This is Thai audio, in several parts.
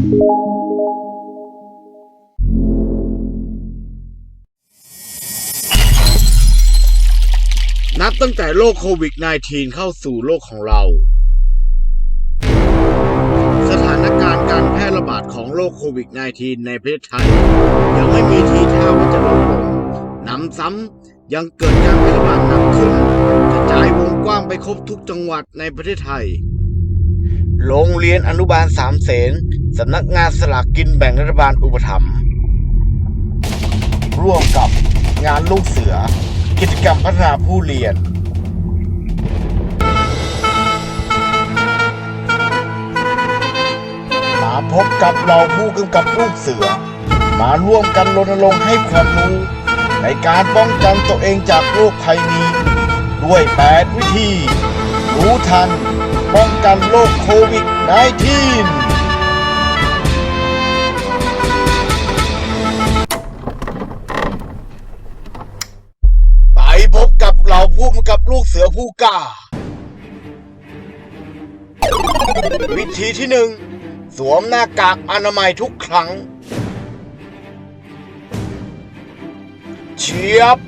นับตั้งแต่โรคโควิด -19 เข้าสู่โลกของเรา สถานการณ์การแพร่ระบาดของโรคโควิด -19 ในประเทศไทย ยังไม่มีทีท่าว่าจะลดลงหนำซ้ำยังเกิดการแพร่ระบาดหนักขึ้นกระจายวงกว้างไปครบทุกจังหวัดในประเทศไทย โรงเรียนอนุบาลสามเสน สำนักงานสลากกินแบ่งรัฐบาลอุปถัมภ์ร่วมกับงานลูกเสือ กิจกรรมพัฒนาผู้เรียน มาพบกับเราผู้กำกับลูกเสือ มาร่วมกันรณรงค์ให้ความรู้ ในการป้องกันตัวเองจากโรคภัยนี้ ด้วย 8 วิธี รู้ทัน ป้องกันโรคโควิด -19 พบกับเราผู้กำกับลูกเสือผู้กล้า วิธีที่หนึ่งสวมหน้ากากอนามัยทุกครั้ง เชียบ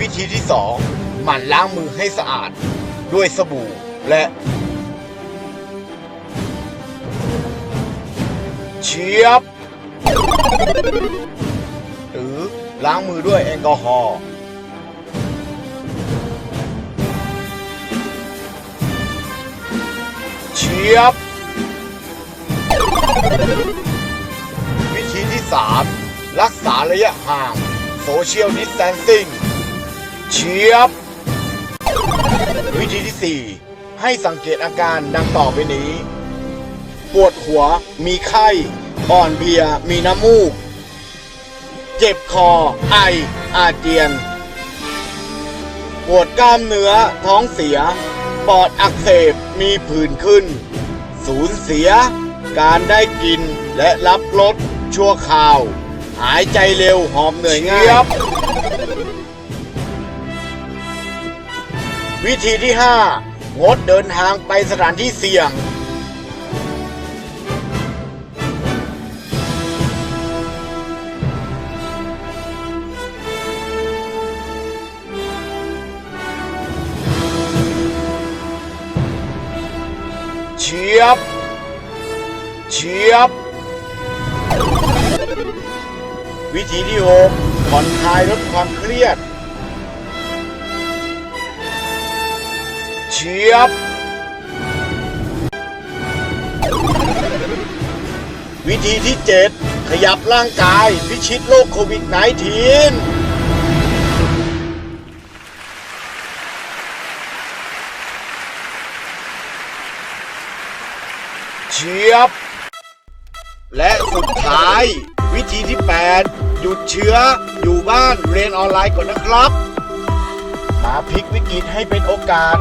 วิธีที่สองหมั่นล้างมือให้สะอาด ด้วยสบู่และ ชียบ หรือล้างมือด้วยแอลกอฮอล์เชียบ วิธีที่ 3 รักษาระยะห่างโซเชียลดิส a ทนซิ่งเชียบ วิธีที่ 4 ให้สังเกตอาการดังต่อไปนี้ ปวดหัวมีไข้ อ่อนเพลียมีน้ำมูก เจ็บคอ ไอ อาเจียน ปวดกล้ามเนื้อท้องเสีย ปอดอักเสบมีผื่นขึ้น สูญเสีย การได้กินและรับรสชั่วคราว หายใจเร็วหอมเหนื่อยง่ายวิธีที่ 5 งดเดินทางไปสถานที่เสี่ยง เชียบเชียบ วิธีที่หกผ่อนคลายลดความเครียดเชียบ วิธีที่เจ็ดขยับร่างกายพิชิตโรคโควิด -19 เชียบ และสุดท้าย วิธีที่ 8 หยุดเชื้ออยู่บ้านเรียนออนไลน์ก่อนนะครับ มาพลิกวิกฤตให้เป็นโอกาส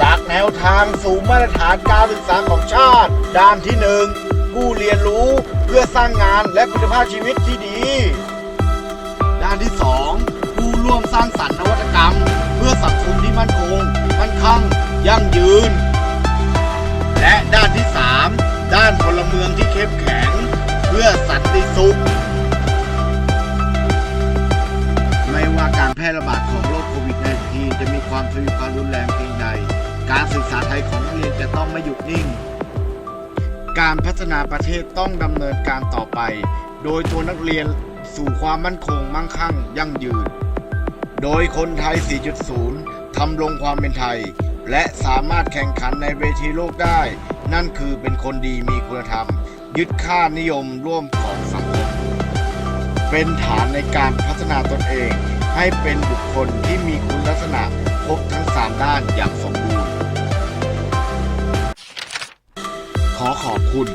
จากแนวทางสู่มาตรฐานการศึกษาของชาติ ด้านที่หนึ่งผู้เรียนรู้เพื่อสร้างงานและคุณภาพชีวิตที่ดี ด้านที่สองผู้ร่วมสร้างสรรค์นวัตกรรม ความทวีความรุนแรงเพียงใด การศึกษาไทยของนักเรียนจะต้องไม่หยุดนิ่ง การพัฒนาประเทศต้องดำเนินการต่อไป โดยตัวนักเรียนสู่ความมั่นคงมั่งคั่ง ยั่งยืน โดยคนไทย 4.0 ทำลงความเป็นไทย และสามารถแข่งขันในเวทีโลกได้ นั่นคือเป็นคนดีมีคุณธรรม ยึดค่านิยมร่วมของสังคม เป็นฐานในการพัฒนาตนเอง ให้เป็นบุคคลที่มีคุณลักษณะ บทั้ง 3 ด้านอย่างสมบูรณ์ ขอขอบคุณ